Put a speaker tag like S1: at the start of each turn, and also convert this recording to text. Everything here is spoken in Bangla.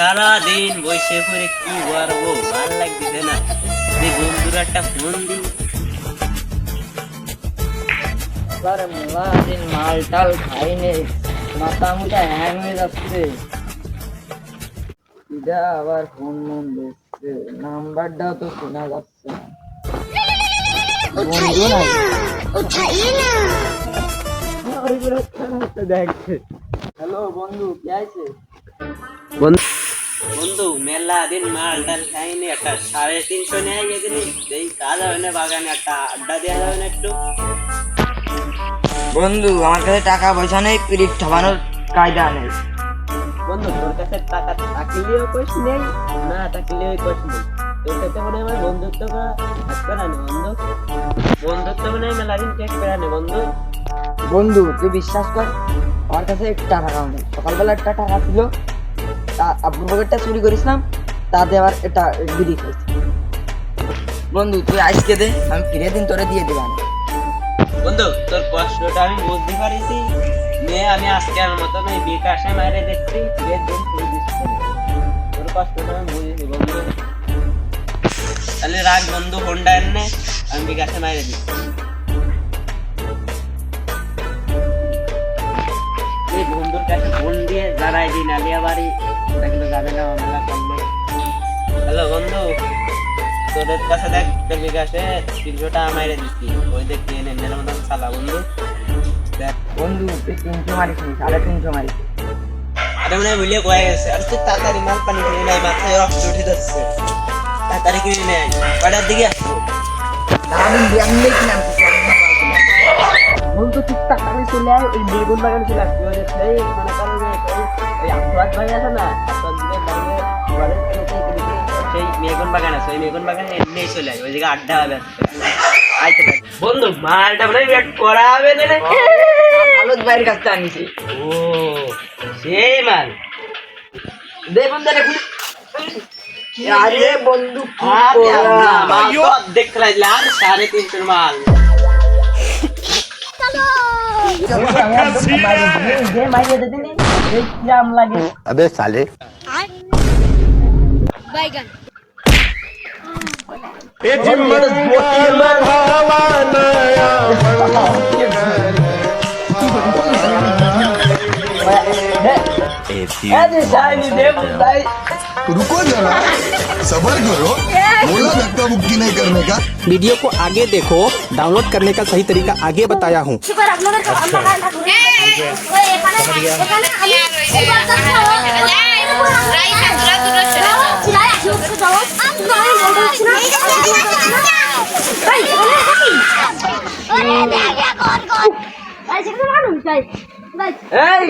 S1: সারাদিন বসে করে কি করব? ভালো লাগতেছে না। যে বন্ধুর একটা ফোন দিই
S2: আরে মোলা দিন মাল টাল খাই নেই মাথা মুটা হ্যাং হয়ে যাচ্ছে। এটা আবার ফোন মন দিচ্ছে। নাম্বারটাও তো শোনা যাচ্ছে না। বন্ধু নাই দেখছে হ্যালো বন্ধু কে আছে
S1: বন্ধু মেলা দিন মাল ডাল খাইনি একটা সাড়ে তিনশো নিয়ে গেছিলি। এই কাজ হবে না বাগানে একটা আড্ডা দেওয়া যাবে না একটু।
S2: বন্ধু আমার কাছে টাকা পয়সা নেই পিরিট ঠাবানোর কায়দা নেই।
S1: বন্ধু তোর কাছে টাকা থাকলেও কোশ নেই না থাকলেও কোশ নেই। তোর সাথে মনে হয় আমার বন্ধুত্ব করা না বন্ধু। বন্ধুত্ব মনে হয় মেলা দিন টেক করে বন্ধু।
S2: বন্ধু তুই বিশ্বাস কর আমার কাছে একটু টাকা নেই। সকালবেলা একটা টাকা ছিল আব্বুর চুরি করেছিলাম তাতে আবার এটা বিড়ি খাইছি বন্ধু, তুই আজকে দে, আমি ফিরে দিন, তোরে দিয়ে দিলাম।
S1: বন্ধু, তোর কষ্টটা আমি বুঝতে পারিছি। মেয়ে, আমি আজকের মতন এই বিকাশে মারে দেখছি বের দিন, তুই দিচ্ছি তোর কষ্টটা আমি বুঝেছি বন্ধু। তাহলে রাগ বন্ধু হোন্ডা এনে, আমি বিকাশে মারে দিচ্ছি। যাবে না করলে হ্যালো বন্ধু তোদের কাছে দেখ তোর বিকাশে তিনশোটা মাইরে দিচ্ছি। ওই দেখ নিয়ে নেন নেন মতন চালা বন্ধু। দেখ।
S2: বন্ধু তুই তিনশো মারিস সাড়ে তিনশো মারিস।
S1: আরে মনে হয় ভুলে কয়ে গেছে। আর তুই তাড়াতাড়ি মাল পানি কিনে নেয় মাথায় রক্ত উঠে যাচ্ছে। তাড়াতাড়ি কিনে নেয় কয়টার দিকে আসব
S2: আমি আমি কিনাম বন্ধু তুই তাড়াতাড়ি চলে আয় ওই বেগুন বাগান চলে আসবি মনে করো আফরাজ ভাই আছে না?
S1: সেই মেগুন বাগান আছে ওই মেগুন বাগানে এমনি চলে যায় ওই জায়গায় আড্ডা হবে আইতে থাক। বন্ধু মালটা মনে ব্যাট করা হবে না রে?
S2: ভাইয়ের কাছে আনিছি।
S1: ও সেই মাল।
S2: দে বন্ধু রে আরে বন্ধু কি করা?
S1: মাল তো অর্ধেক খেলাই সাড়ে তিনশোর মাল।
S2: যে মাইরে দিতে নি
S3: अबे साले।
S4: बैगन।
S5: रुको जरा सबर करो। बोला धक्का मुक्की नहीं करने का।
S6: वीडियो को आगे देखो डाउनलोड करने का सही तरीका आगे बताया हूँ।
S4: এই